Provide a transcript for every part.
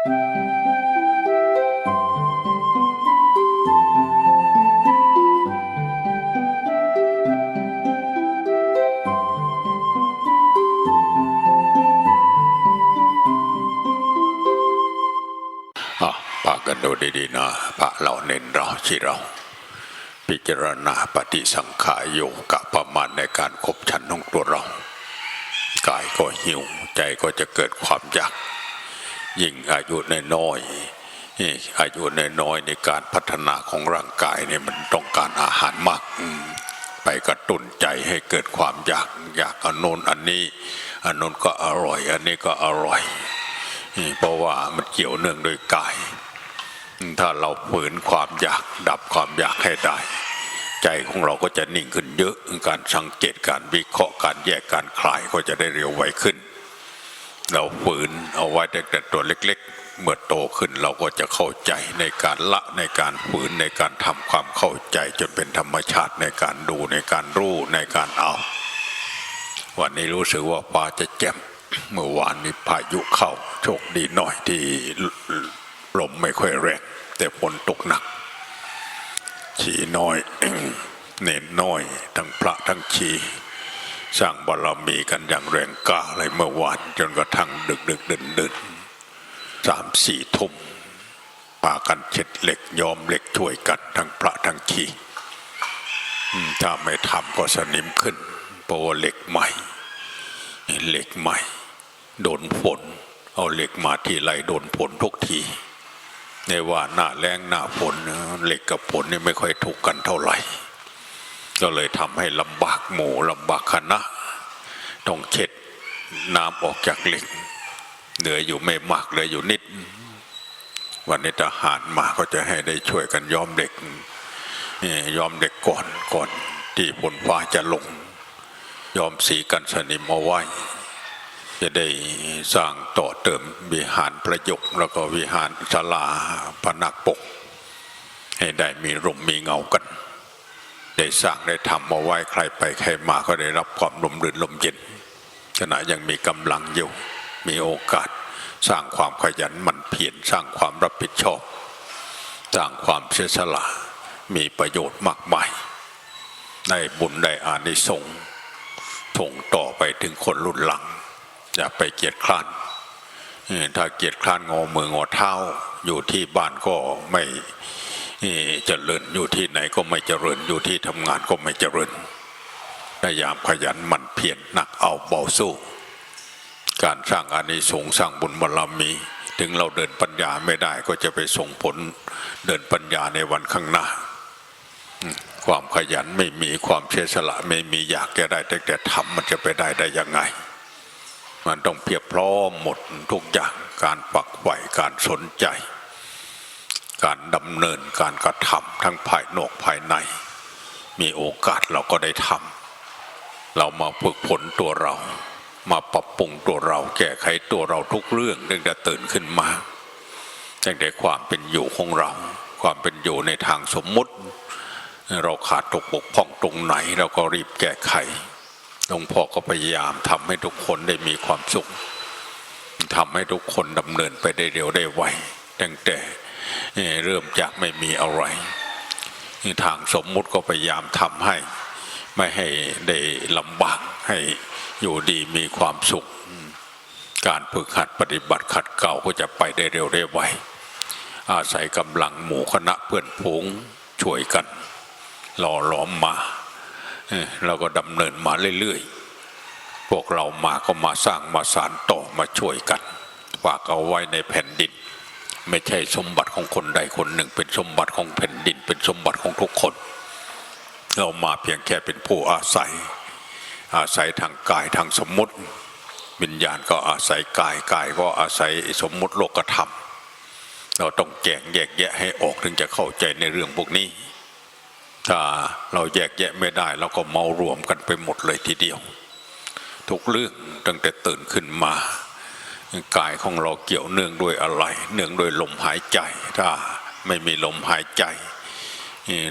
อะปากันดูดีๆนะพระเราเน้นเราที่เรา พิจารณาปฏิสังขารโยกะประมาณในการคบฉันของตัวเรา กายก็หิวใจก็จะเกิดความอยาก ยิ่งอายุในน้อยอายุในน้อยในการพัฒนาของร่างกายเนี่ยมันต้องการอาหารมากไปกระตุ้นใจให้เกิดความอยากอยากอันโน้นอันนี้อันโน้นก็อร่อย อันนี้ก็อร่อยเพราะว่ามันเกี่ยวเนื่องโดยกาย ถ้าเราฝืนความอยากดับความอยากให้ได้ ใจของเราก็จะนิ่งขึ้นเยอะการสังเกตการวิเคราะห์การแยกการคลายก็จะได้เร็วไวขึ้น เราฝืนเอาไว้ตั้งแต่ตัวเล็ก ๆ เมื่อโตขึ้นเราก็จะเข้าใจในการละในการฝืนในการทำความเข้าใจจนเป็นธรรมชาติในการดูในการรู้ในการเอา วันนี้รู้สึกว่าฟ้าจะแจ่มเมื่อวานนี้พายุเข้าโชคดีหน่อยที่ลมไม่ค่อยแรงแต่ฝนตกหนักชีน้อย เน้นน้อย ทั้งพระทั้งชี สร้างบารมีกันอย่างแรงกล้าเลยเมื่อวานจนกระทั่งดึกดึกเดินเดินสามสี่ทุ่มพากันเช็ดเหล็กยอมเหล็กช่วยกันทั้งพระทั้งชีอืมถ้าไม่ทำก็สนิมขึ้นเพราะว่าเหล็กใหม่เหล็กใหม่ โดนฝน เอาเหล็กมาที่ไรโดนฝนทุกทีในว่าหน้าแรงหน้าฝนเหล็กกับฝนนี่ไม่ค่อยถูกกันเท่าไหร่ ก็เลยทำให้ลำบากหมู่ลำบากคณะ ต้องเช็ดน้ำออกจากเหล็ก เหลืออยู่ไม่มากเหลืออยู่นิด วันนี้ทหารมาก็จะให้ได้ช่วยกันย้อมเหล็กย้อมเหล็กก่อนก่อนที่ฝนฟ้าจะลง ยอมสีกันสนิมเอาไว้ จะได้สร้างต่อเติมวิหารประยกแล้วก็วิหารศาลาพนักปก ให้ได้มีร่มมีเงากัน ได้สร้างได้ทำเอาไว้ใครไปใครมาก็ได้รับความลมรื่นลมเย็นขณะยังมีกำลังอยู่มีโอกาสสร้างความขยันหมั่นเพียรสร้างความรับผิดชอบ สร้างความเสียสละมีประโยชน์มากมายได้บุญได้อานิสงส์ส่งต่อไปถึงคนรุ่นหลัง อย่าไปเกียจคร้านถ้าเกียจคร้านงอมืองอเท้าอยู่ที่บ้านก็ไม่ เอ่อเจริญอยู่ที่ไหนก็ไม่เจริญอยู่ที่ทำงานก็ไม่เจริญพยายามขยันหมั่นเพียรหนักเอาเบาสู้ การสร้างอานิสงส์สร้างบุญบารมี ถึงเราเดินปัญญาไม่ได้ก็จะไปส่งผลเดินปัญญาในวันข้างหน้า ความขยันไม่มีความเสียสละไม่มีอยากจะได้แต่แต่ทำมันจะไปได้ได้ยังไง มันต้องเพียบพร้อมหมดทุกอย่างการปักไฝ่การสนใจ การดำเนินการกระทำทั้งภายนอกภายใน มีโอกาสเราก็ได้ทำเรามาฝึกฝนตัวเรา มาปรับปรุงตัวเรา แก้ไขตัวเราทุกเรื่องตั้งแต่ตื่นขึ้นมาตั้งแต่ความเป็นอยู่ของเรา ความเป็นอยู่ในทางสมมุติ เราขาดตกบกพร่องตรงไหน เราก็รีบแก้ไขหลวงพ่อก็พยายามทำให้ทุกคนได้มีความสุขทำให้ทุกคนดำเนินไปได้เร็วได้ไวตั้งแต่ เริ่มจากไม่มีอะไรทางสมมุติก็พยายามทำให้ ไม่ให้ได้ลำบากให้อยู่ดีมีความสุข การฝึกหัดปฏิบัติขัดเก่าก็จะไปได้เร็วได้ไวอาศัยกำลังหมู่คณะเพื่อนผูงช่วยกัน หล่อหลอมมาเราก็ดำเนินมาเรื่อยๆ พวกเรามาก็มาสร้างมาสานต่อมาช่วยกันฝากเอาไว้ในแผ่นดิน ไม่ใช่สมบัติของคนใดคนหนึ่ง เป็นสมบัติของแผ่นดิน เป็นสมบัติของทุกคน เรามาเพียงแค่เป็นผู้อาศัย อาศัยทางกายทางสมมติวิญญาณก็อาศัยกายกายก็อาศัยสมมติโลกธรรม เราต้องแจกแยกแยะให้ออกถึงจะเข้าใจในเรื่องพวกนี้ ถ้าเราแยกแยะไม่ได้เราก็เมารวมกันไปหมดเลยทีเดียว ทุกเรื่องตั้งแต่ตื่นขึ้นมา กายของเราเกี่ยวเนื่องด้วยอะไร เนื่องด้วยลมหายใจ ถ้าไม่มีลมหายใจ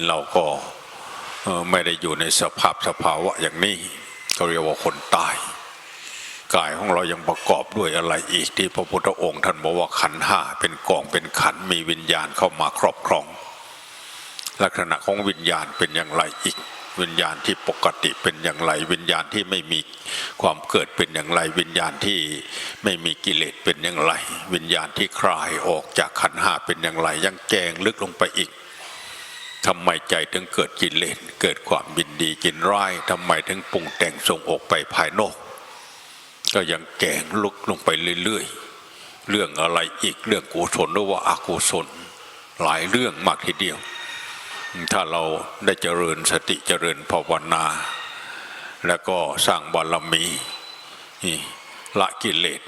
เราก็ไม่ได้อยู่ในสภาพสภาวะอย่างนี้เขาเรียกว่าคนตาย กายของเรายังประกอบด้วยอะไรอีกที่พระพุทธองค์ท่านบอกว่าขันห้าเป็นกองเป็นขันมีวิญญาณเข้ามาครอบครอง ลักษณะของวิญญาณเป็นอย่างไรอีก วิญญาณที่ปกติเป็นอย่างไร วิญญาณที่ไม่มีความเกิดเป็นอย่างไร วิญญาณที่ไม่มีกิเลสเป็นอย่างไร วิญญาณที่คลายออกจากขันห้าเป็นอย่างไร ยังแกงลึกลงไปอีกทำไมใจถึงเกิดกิเลสเกิดความบินดีกินร้ายทำไมถึงปรุงแต่งส่งออกไปภายนอก ก็ยังแกงลุกลงไปเรื่อยๆเรื่องอะไรอีกเรื่องกุศลหรือว่าอกุศลหลายเรื่องมากทีเดียว ถ้าเราได้เจริญสติเจริญภาวนา แล้วก็สร้างบารมีละกิเลส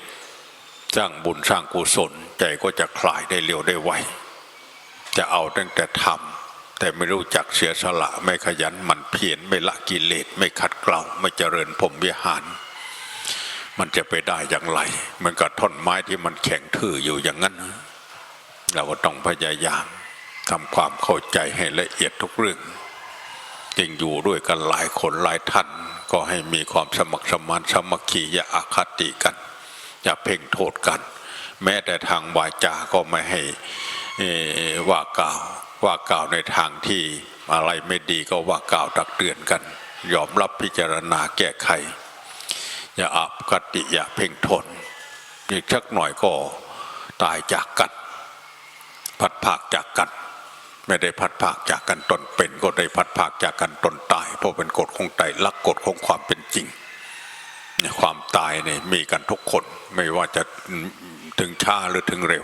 สร้างบุญสร้างกุศล ใจก็จะคลายได้เร็วได้ไวจะเอาตั้งแต่ทำแต่ไม่รู้จักเสียสละไม่ขยันหมันเพียรไม่ละกิเลสไม่ขัดเกลาไม่เจริญพรมวิหาร มันจะไปได้อย่างไรเหมันกับท่อนไม้ที่มันแข็งทื่ออยู่อย่างนั้น เราก็ต้องพยายาม ทำความเข้าใจให้ละเอียดทุกเรื่องจึงอยู่ด้วยกันหลายคนหลายท่าน ก็ให้มีความสมัครสมานสมัคคีอย่าอาคติกัน อย่าเพ่งโทษกัน แม้แต่ทางวาจาก็ไม่ให้ว่ากล่าวว่ากล่าวในทางที่อะไรไม่ดีก็ว่ากล่าวตักเตือนกัน ยอมรับพิจารณาแก้ไข อย่าอับกติอย่าเพ่งโทนอีกชักหน่อยก็ตายจากกันพัดภาคจากกัน ไม่ได้พัดภาคจากกันตนเป็นก็ได้พัดภาคจากกันตนตาย เพราะเป็นกฎของไตรลักกฎของความเป็นจริงเนี่ยความตายเนี่ยมีกันทุกคนไม่ว่าจะถึงช้าหรือถึงเร็ว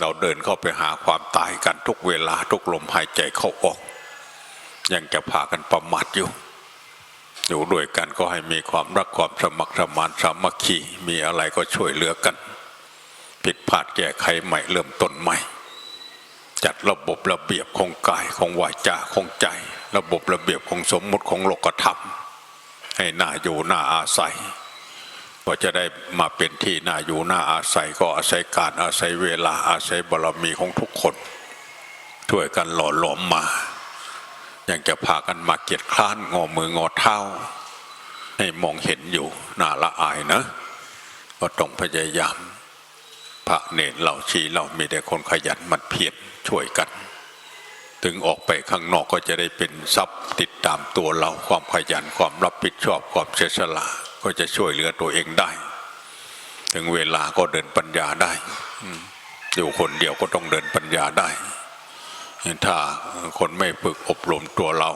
เราเดินเข้าไปหาความตายกันทุกเวลาทุกลมหายใจเข้าออก ยังจะพากันประมาทอยู่ อยู่ด้วยกันก็ให้มีความรักความสมัครสมานสามัคคีมีอะไรก็ช่วยเหลือกัน ผิดพลาดแก้ไขใหม่เริ่มต้นใหม่ จัดระบบระเบียบของกายของวาจาของใจ ระบบระเบียบของสมมุติของโลกธรรม ให้น่าอยู่น่าอาศัยก็จะได้มาเป็นที่น่าอยู่น่าอาศัยก็อาศัยการอาศัยเวลาอาศัยบารมีของทุกคนช่วยกันหล่อหลอมมายังจะพากันมาเกียรติคร้านงอมืองอเท้า ให้มองเห็นอยู่น่าละอายนะก็ต้องพยายาม ระเนรเหล่าชีเรามีแต่คนขยันมันเพียรช่วยกัน ถึงออกไปข้างนอกก็จะได้เป็นทรัพย์ติดตามตัวเราความขยันความรับผิดชอบความเสียสละก็จะช่วยเหลือตัวเองได้ ถึงเวลาก็เดินปัญญาได้อยู่คนเดียวก็ต้องเดินปัญญาได้ ถ้าคนไม่ฝึกอบรมตัวเรา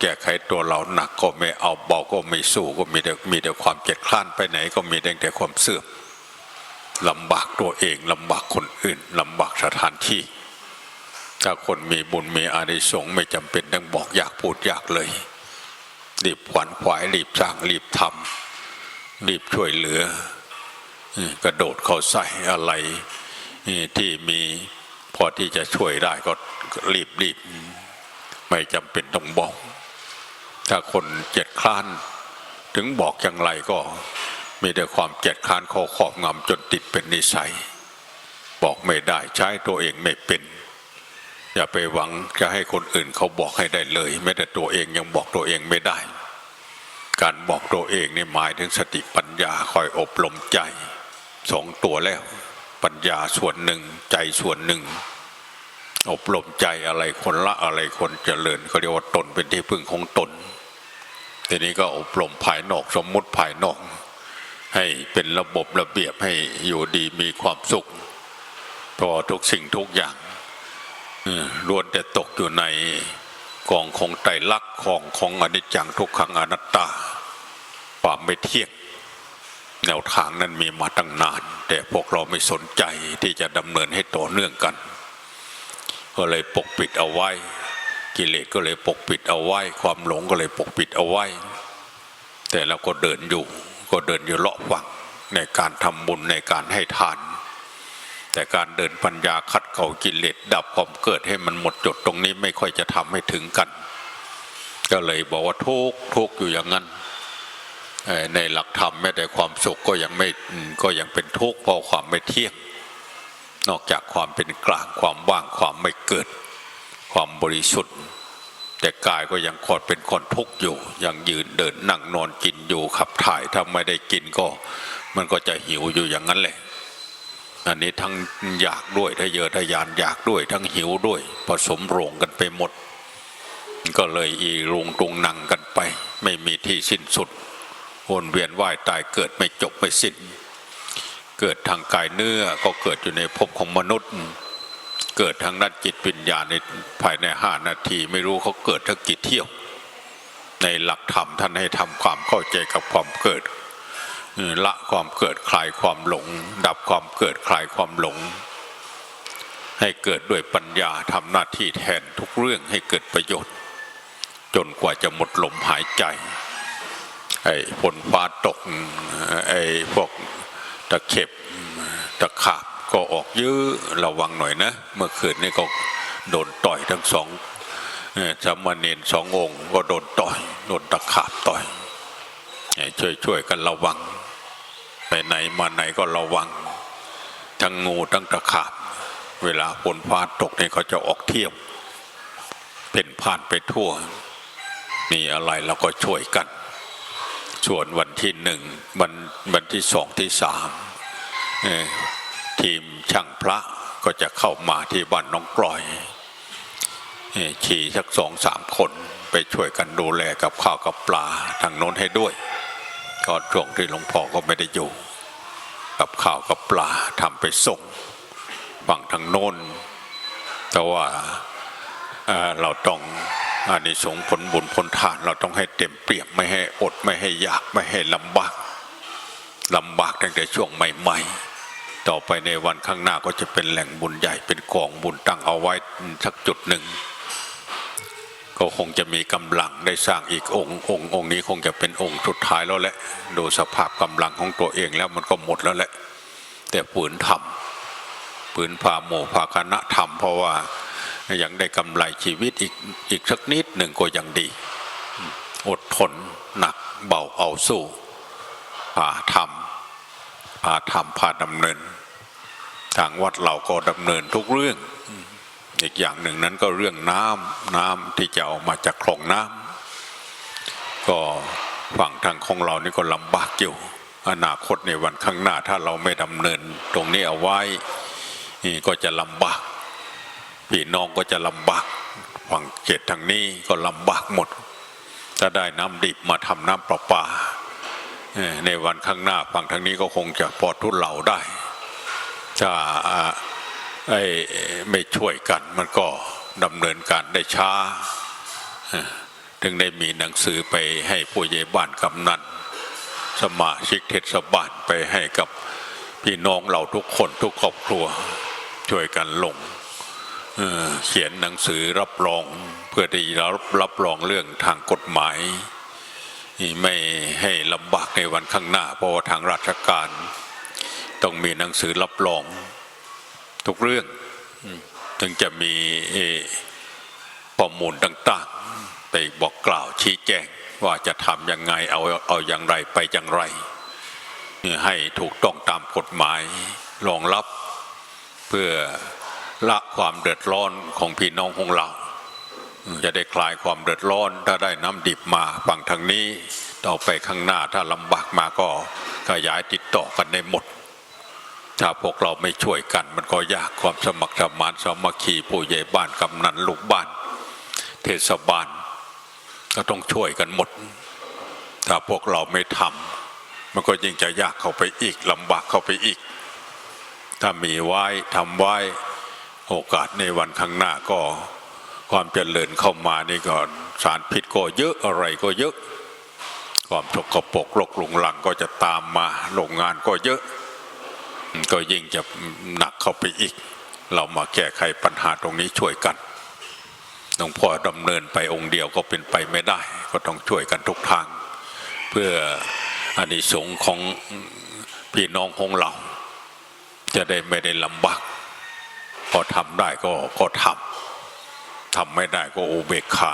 แก้ไขตัวเราหนักก็ไม่เอาเบาก็ไม่สู้ก็มีแต่มีแต่ความเจ็ดคลานไปไหน ก็มีแต่ความเสื่อม ลำบากตัวเองลำบากคนอื่นลำบากสถานที่ ถ้าคนมีบุญมีอานิสงส์ไม่จำเป็นต้องบอกอยากพูดอยากเลยรีบขวัญขวายรีบสร้างรีบทำรีบช่วยเหลือกระโดดเข้าใส่อะไรที่มีพอที่จะช่วยได้ก็รีบรีบไม่จำเป็นต้องบอก ถ้าคนเจ็ดคลาน ถึงบอกอย่างไรก็ มีแต่ความเจ็ดคลานคอขอบงำจนติดเป็นนิสัย บอกไม่ได้ใช้ตัวเองไม่เป็น อย่าไปหวังจะให้คนอื่นเขาบอกให้ได้เลยแม้แต่ตัวเองยังบอกตัวเองไม่ได้ การบอกตัวเองนี่หมายถึงสติปัญญาคอยอบรมใจสองตัวแล้ว ปัญญาส่วนหนึ่งใจส่วนหนึ่ง อบรมใจอะไรคนละอะไรคนเจริญเขาเรียกว่าตนเป็นที่พึ่งของตน ทีนี้ก็อบรมภายนอกสมมุติภายนอก ให้เป็นระบบระเบียบให้อยู่ดีมีความสุขพราะทุกสิ่งทุกอย่างล้วนแต่ตกอยู่ในกองของไตรลักษณ์ของของอนิจจังทุกขังอนัตตา ความไม่เที่ยงแนวทางนั้นมีมาตั้งนาน แต่พวกเราไม่สนใจที่จะดำเนินให้ต่อเนื่องกัน ก็เลยปกปิดเอาไว้ กิเลสก็เลยปกปิดเอาไว้ ความหลงก็เลยปกปิดเอาไว้ แต่เราก็เดินอยู่ ก็เดินอยู่เลาะฝั่งในการทำบุญในการให้ทาน แต่การเดินปัญญาขัดเกลากิเลสดับความเกิดให้มันหมดจดตรงนี้ไม่ค่อยจะทำให้ถึงกัน ก็เลยบอกว่าทุกทุกอยู่อย่างนั้นในหลักธรรมแม้แต่ความสุขก็ยังไม่ก็ยังเป็นทุกข์เพราะความไม่เที่ยง นอกจากความเป็นกลางความว่างความไม่เกิด ความบริสุทธิ์ แต่กายก็ยังคอนเป็นคนทุกข์อยู่ ยังยืนเดินนั่งนอนกินอยู่ขับถ่ายถ้าไม่ได้กินก็ มันก็จะหิวอยู่อย่างนั้นแหละอันนี้ทั้งอยากด้วยทะเยอทะยานอยากด้วย ทั้งหิวด้วยผสมโรงกันไปหมด ก็เลยอีรุงตุงนังกันไป ไม่มีที่สิ้นสุดวนเวียนว่ายตายเกิดไม่จบไม่สิ้น เกิดทางกายเนื้อก็เกิดอยู่ในภพของมนุษย์ เกิดทางด้านจิตวิญญาณในภายในห้านาที ไม่รู้เขาเกิดทั้งกี่เที่ยว ในหลักธรรมท่านให้ทำความเข้าใจกับความเกิดละความเกิดคลายความหลง ดับความเกิดคลายความหลง ให้เกิดด้วยปัญญาทำหน้าที่แทนทุกเรื่องให้เกิดประโยชน์ จนกว่าจะหมดลมหายใจไอ้ฝนฟ้าตกไอ้พวกตะเข็บตะขาบ ก็ออกเยอระวังหน่อยนะ เมื่อคืนนี้ก็โดนต่อยทั้งสองสามเณรสององค์ก็โดนต่อยโดนตะขาบต่อยช่วยช่วยกันระวัง ไปไหนมาไหนก็ระวัง ทั้งงูทั้งตะขาบ เวลาฝนฟ้าตกเนี่ยเขาจะออกเที่ยวเป็นผ่านไปทั่ว มีอะไรเราก็ช่วยกัน ส่วนวันที่หนึ่งวันวันที่สองที่สาม ทีมช่างพระก็จะเข้ามาที่บ้านน้องกลอยขี่สักสองสามคนไปช่วยกันดูแลกับข้าวกับปลาทางโน้นให้ด้วย ก็ช่วงที่หลวงพ่อก็ไม่ได้อยู่ กับข้าวกับปลาทำไปส่งฝั่งทางโน้น แต่ว่าเเราต้องอานิสงส์ผลบุญผลทานเราต้องให้เต็มเปี่ยมไม่ให้อดไม่ให้ยากไม่ให้ลำบากลำบากตั้งแต่ช่วงใหม่ ๆ ต่อไปในวันข้างหน้าก็จะเป็นแหล่งบุญใหญ่เป็นกองบุญตั้งเอาไว้สักจุดหนึ่ง ก็คงจะมีกำลังได้สร้างอีกองค์องค์องค์นี้คงจะเป็นองค์สุดท้ายแล้วแหละดูสภาพกำลังของตัวเองแล้วมันก็หมดแล้วแหละ แต่ปืนทำปืนพาโมพาคณะทำเพราะว่ายังได้กำไรชีวิตอีกอีกสักนิดหนึ่งก็ยังดี อดทนหนักเบาเอาสู้พาทำ พาทำพาดำเนิน ทางวัดเราก็ดำเนินทุกเรื่อง อีกอย่างหนึ่งนั้นก็เรื่องน้ำน้ำที่จะออกมาจากคลองน้ำก็ฝั่งทางของเรานี่ก็ลำบากอยู่ อนาคตในวันข้างหน้าถ้าเราไม่ดำเนิน ตรงนี้เอาไว้นี่ก็จะลำบากพี่น้องก็จะลำบากฝั่งเขตทางนี้ก็ลำบากหมดถ้าได้น้ำดิบมาทำน้ำประปา ในวันข้างหน้าฝั่งทางนี้ก็คงจะพอดทุนเหล่าได้ ถ้าไอ้ไม่ช่วยกันมันก็ดำเนินการได้ช้า ถึงได้มีหนังสือไปให้ผู้ใหญ่บ้านกำนันสมาชิกเทศบาลไปให้กับพี่น้องเราทุกคนทุกครอบครัวช่วยกันลงเเขียนหนังสือรับรองเพื่อที่จะรับรับรองเรื่องทางกฎหมาย ไม่ให้ลำบากในวันข้างหน้า เพราะว่าทางราชการ ต้องมีหนังสือรับรอง ทุกเรื่องถึงจะมีข้อมูลต่างๆไปบอกกล่าวชี้แจงว่าจะทำยังไงเอาเอาอย่างไรไปอย่างไร ให้ถูกต้องตามกฎหมายรองรับเพื่อละความเดือดร้อนของพี่น้องของเรา จะได้คลายความเดือดร้อน ถ้าได้น้ำดิบมาฝั่งทางนี้ ต่อไปข้างหน้าถ้าลำบากมาก็ขยายติดต่อกันได้หมด ถ้าพวกเราไม่ช่วยกัน มันก็ยากความสมัครสมานสามัคคีผู้ใหญ่บ้านกำนันลูกบ้าน เทศบาล ก็ต้องช่วยกันหมด ถ้าพวกเราไม่ทำมันก็ยิ่งจะยากเข้าไปอีกลำบากเข้าไปอีก ถ้ามีไว้ทำไว้โอกาสในวันข้างหน้าก็ ความเจริญเข้ามานี่ก็สารพิษก็เยอะอะไรก็เยอะ ความสกปรกรกหลุงหลังก็จะตามมาโรงงานก็เยอะ ก็ยิ่งจะหนักเข้าไปอีก เรามาแก้ไขปัญหาตรงนี้ช่วยกันหลวงพ่อดำเนินไปองค์เดียวก็เป็นไปไม่ได้ ก็ต้องช่วยกันทุกทาง เพื่ออานิสงส์ของพี่น้องของเรา จะได้ไม่ได้ลำบากพอทำได้ก็ก็ทำ ทำไม่ได้ก็อุเบกขา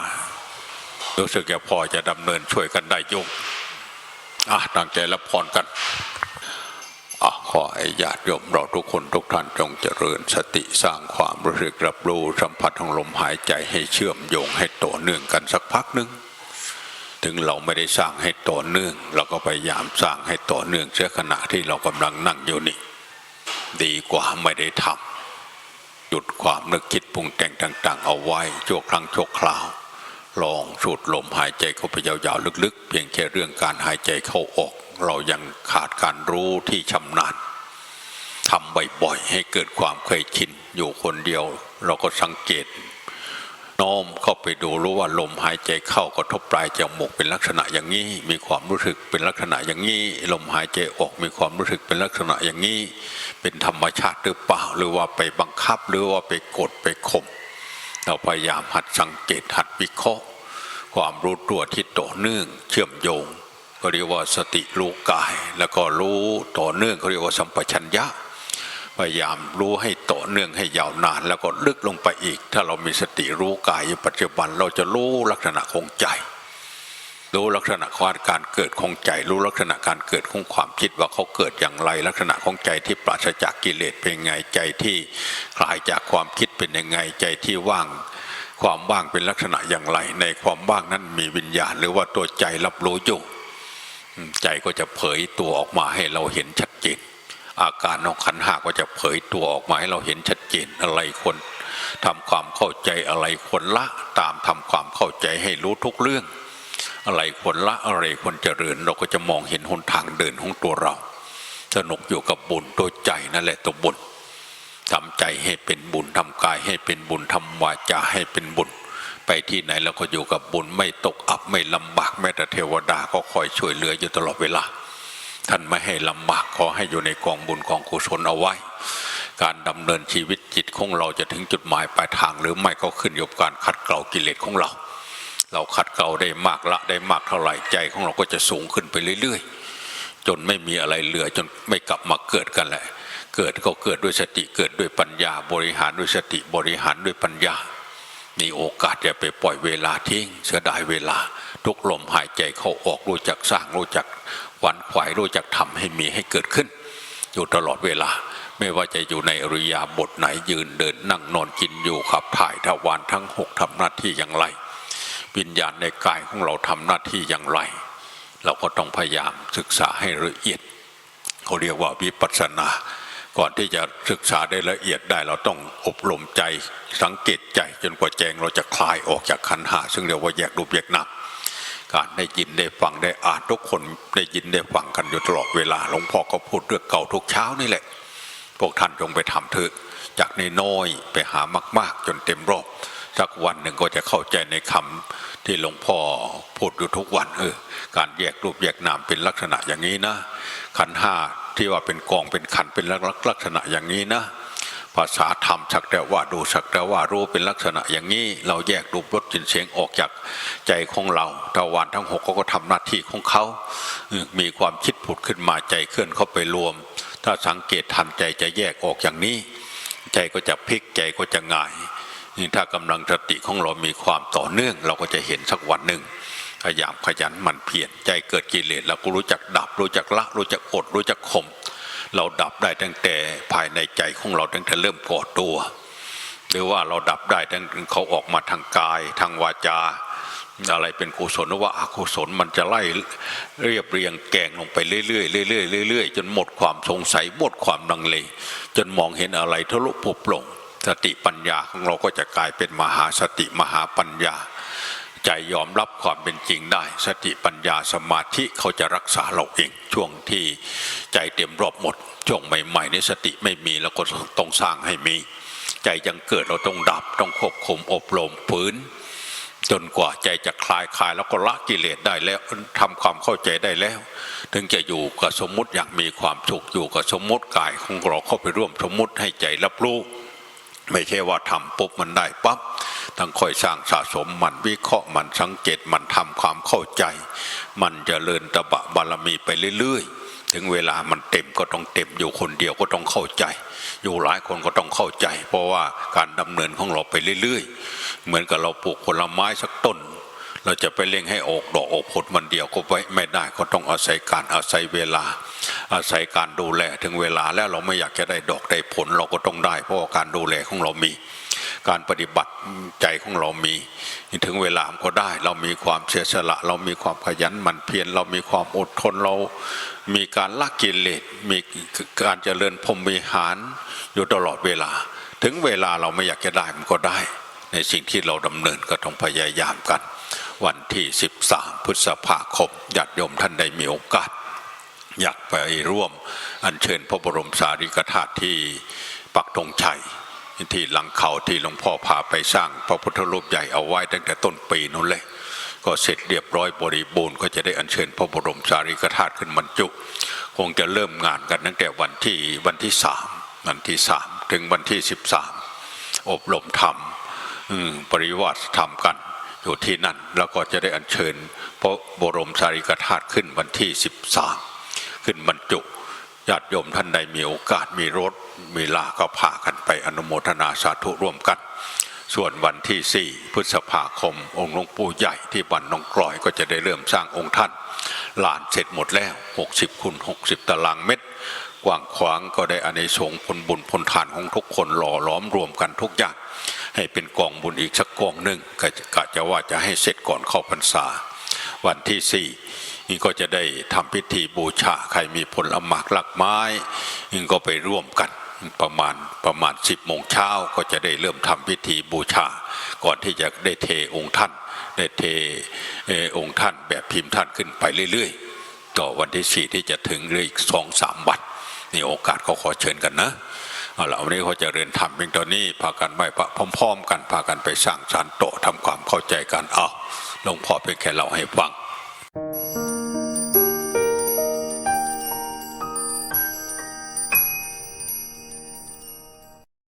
รู้สึกจะพอจะดำเนินช่วยกันได้ยุ่งอะตั้งใจรับพรกันขอะขอให้ญาติโยมเราทุกคนทุกท่านจงเจริญสติสร้างความรู้สึกรับรู้สัมผัสของลมหายใจให้เชื่อมโยงให้ต่อเนื่องกันสักพักหนึ่งถึงเราไม่ได้สร้างให้ต่อเนื่อง เราก็พยายามสร้างให้ต่อเนื่องเสียขณะที่เรากำลังนั่งอยู่นี่ดีกว่าไม่ได้ทำ หยุดความนึกคิดปรุงแต่งต่าง ๆ เอาไว้ชั่วครั้งชั่วคราว ลองสูดลมหายใจเข้าไปยาวๆลึกๆ เพียงแค่เรื่องการหายใจเข้าออก เรายังขาดการรู้ที่ชำนาญทำบ่อยๆให้เกิดความเคยชินอยู่คนเดียว เราก็สังเกต น้อมเข้าไปดูรู้ว่าลมหายใจเข้ากระทบปลายจมูกเป็นลักษณะอย่างนี้ มีความรู้สึกเป็นลักษณะอย่างนี้ ลมหายใจออกมีความรู้สึกเป็นลักษณะอย่างนี้ เป็นธรรมชาติหรือเปล่าหรือว่าไปบังคับหรือว่าไปกดไปข่มเราพยายามหัดสังเกตหัดวิเคราะห์ ความรู้ตัวที่ต่อเนื่อง เชื่อมโยงก็เรียกว่าสติรู้กาย แล้วก็รู้ต่อเนื่องเขาเรียกว่าสัมปชัญญะ พยายามรู้ให้ต่อเนื่องให้ยาวนาน แล้วก็ลึกลงไปอีก ถ้าเรามีสติรู้กายอยู่ปัจจุบันเราจะรู้ลักษณะของใจ รู้ลักษณะของการเกิดของใจ รู้ลักษณะการเกิดของความคิดว่าเขาเกิดอย่างไร ลักษณะของใจที่ปราศจากกิเลสเป็นไงใจที่คลายจากความคิดเป็นยังไงใจที่ว่าง ความว่างเป็นลักษณะอย่างไร ในความว่างนั้นมีวิญญาณ หรือว่าตัวใจรับรู้อยู่ใจก็จะเผยตัวออกมาให้เราเห็นชัดเจน อาการของขันหาก็จะเผยตัวออกมาให้เราเห็นชัดเจนอะไรควรทำความเข้าใจอะไรควรละตามทำความเข้าใจให้รู้ทุกเรื่อง อะไรควรละอะไรควรเจริญ เราก็จะมองเห็นหนทางเดินของตัวเรา สนุกอยู่กับบุญตัวใจนั่นแหละตัวบุญทำใจให้เป็นบุญทำกายให้เป็นบุญทำวาจาให้เป็นบุญ ไปที่ไหนเราก็อยู่กับบุญไม่ตกอับไม่ลำบากแม้แต่เทวดาก็คอยช่วยเหลืออยู่ตลอดเวลา ท่านไม่ให้ลำบากขอให้อยู่ในกองบุญกองกุศลเอาไว้ การดำเนินชีวิตจิตของเราจะถึงจุดหมายปลายทาง หรือไม่ก็ขึ้นอยู่กับการขัดเกลากิเลสของเรา เราขัดเกลาได้มากละได้มากเท่าไหร่ใจของเราก็จะสูงขึ้นไปเรื่อย ๆ จนไม่มีอะไรเหลือจนไม่กลับมาเกิดกันแหละเกิดก็เกิดด้วยสติเกิดด้วยปัญญา บริหารด้วยสติบริหารด้วยปัญญามีโอกาสอย่าไปปล่อยเวลาทิ้งเสียดายเวลา ทุกลมหายใจเข้าออกรู้จักสร้างรู้จัก หวันขวายรู้จักทำให้มีให้เกิดขึ้น อยู่ตลอดเวลา ไม่ว่าจะอยู่ในอริยาบทไหนยืนเดินนั่งนอนกินอยู่ขับถ่ายทวารทั้งหกทำหน้าที่อย่างไร วิญญาณในกายของเราทำหน้าที่อย่างไร เราก็ต้องพยายามศึกษาให้ละเอียดเขาเรียกว่าวิปัสสนาก่อนที่จะศึกษาได้ละเอียดได้เราต้องอบรมใจสังเกตใจจนกว่าแจงเราจะคลายออกจากขันหาซึ่งเรียกว่าแยกรูปแยกนาม การได้ยินได้ฟังได้อ่านทุกคนได้ยินได้ฟังกันอยู่ตลอดเวลาหลวงพ่อก็พูดเรื่องเก่าทุกเช้านี่แหละ พวกท่านจงไปทำเถอะจากในน้อยไปหามาก ๆ จนเต็มรอบสักวันหนึ่งก็จะเข้าใจในคำที่หลวงพ่อพูดอยู่ทุกวันเออการแยกรูปแยกนามเป็นลักษณะอย่างนี้นะ ขันห้าที่ว่าเป็นกองเป็นขันเป็นลักษณะอย่างนี้นะ ภาษาธรรมสักแต่ว่าดูสักแต่ว่ารู้เป็นลักษณะอย่างนี้เราแยกรูปรสกลิ่นเสียงออกจากใจของเราทวารทั้งหกเขาก็ทำหน้าที่ของเขา มีความคิดผุดขึ้นมาใจเคลื่อนเข้าไปรวม ถ้าสังเกตทันใจจะแยกออกอย่างนี้ ใจก็จะพลิกใจก็จะง่ายนี่ถ้ากำลังสติของเรามีความต่อเนื่อง เราก็จะเห็นสักวันหนึ่งพยายามขยันหมั่นเพียรใจเกิดกิเลสเราก็รู้จักดับ รู้จักละรู้จักอดรู้จักข่ม เราดับได้ตั้งแต่ภายในใจของเราตั้งแต่เริ่มก่อตัว หรือว่าเราดับได้ตั้งเขาออกมาทางกายทางวาจา อะไรเป็นกุศลหรือว่าอกุศลมันจะไล่เรียบเรียงแกงลงไปเรื่อยๆเรื่อยๆเรื่อยๆจนหมดความสงสัยหมดความลังเล จนมองเห็นอะไรทะลุปุบลงสติปัญญาของเราก็จะกลายเป็นมหาสติมหาปัญญา ใจยอมรับความเป็นจริงได้ สติปัญญาสมาธิเขาจะรักษาเราเอง ช่วงที่ใจเต็มรอบหมด ช่วงใหม่ๆในสติไม่มีเราก็ต้องสร้างให้มี ใจยังเกิดเราต้องดับต้องควบคุมอบรมฝืนจนกว่าใจจะคลายคลายแล้วก็ละกิเลสได้แล้วทำความเข้าใจได้แล้ว ถึงจะอยู่กับสมมุติอย่างมีความสุขอยู่กับสมมุติกายของเราเข้าไปร่วมสมมุติให้ใจรับรู้ ไม่ใช่ว่าทำปุ๊บมันได้ปั๊บต้องค่อยสร้างสะสมมันวิเคราะห์มันสังเกตมันทำความเข้าใจ มันจะเจรินตะบะบารมีไปเรื่อยๆ ถึงเวลามันเต็มก็ต้องเต็มอยู่คนเดียวก็ต้องเข้าใจ อยู่หลายคนก็ต้องเข้าใจ เพราะว่าการดำเนินของเราไปเรื่อยๆ เหมือนกับเราปลูกผลไม้สักต้น เราจะไปเร่งให้ออกดอกออกผลมันเดียวก็ไม่ไม่ได้ก็ต้องอาศัยการอาศัยเวลา อาศัยการดูแลถึงเวลาแล้วเราไม่อยากจะได้ดอกได้ผลเราก็ต้องได้ เพราะาการดูแลของเรามี การปฏิบัติใจของเรามี ถึงเวลามก็ได้ เรามีความเสียสละ เรามีความขยันหมั่นเพียรเรามีความอดทนเรา มีการละกิเลสมีการเจริญพรมิหารอยู่ตลอดเวลา ถึงเวลาเราไม่อยากจะได้มันก็ได้ ในสิ่งที่เราดำเนินก็ต้องพยายามกัน วันที่ 13 พฤษภาคมญาติโยมท่านได้มีโอกาส อยากไปร่วมอัญเชิญพระบรมสารีริกธาตุที่ปักธงชัยที่หลังเขาที่หลวงพ่อพาไปสร้างพระพุทธรูปใหญ่เอาไว้ตั้งแต่ต้นปีนู้นเลย ก็เสร็จเรียบร้อยบริบูรณ์ก็จะได้อัญเชิญพระบรมสารีริกธาตุขึ้นบรรจุ คงจะเริ่มงานกันตั้งแต่วันที่วันที่สามวันที่สามถึงวันที่สิบสามอบรมธรรมปริวาสธรรมกัน อยู่ที่นั่น แล้วก็จะได้อัญเชิญพระบรมสารีริกธาตุขึ้นวันที่สิบสามขึ้นบรรจุญาติโยมท่านใดมีโอกาสมีรถมีลาก็พากันไปอนุโมทนาสาธุร่วมกัน ส่วนวันที่ 4 พฤษภาคม องค์หลวงปู่ใหญ่ที่บันนองกลอยก็จะได้เริ่มสร้างองค์ท่านลานเสร็จหมดแล้ว 60คูณ60 ตารางเมตร กว้างขวางก็ได้อานิสงส์ผลบุญผลทานของทุกคนหล่อล้อมรวมกันทุกอย่างให้เป็นกองบุญอีกสักกองหนึ่งก็จะกะจะว่าจะให้เสร็จก่อนเข้าพรรษา วันที่สี่นี่ก็จะได้ทำพิธีบูชาใครมีผลหมากลักไม้นี่ก็ไปร่วมกันประมาณประมาณสิบโมงเช้าก็จะได้เริ่มทำพิธีบูชา ก่อนที่จะได้เทองค์ท่าน ได้เทเอ่อองค์ท่านแบบพิมพ์ท่านขึ้นไปเรื่อย ๆ ต่อวันที่สี่ที่จะถึงเลืออีกสองสามวัน นี่โอกาสเขาขอเชิญกันนะเอาละวันนี้เขาจะเรียนทำเพียงตอนนี้พากันไปพร้อม ๆ กันพากันไปสร้างสารโตะทำความเข้าใจกันเอาหลวงพ่อเป็นแค่เราให้ฟัง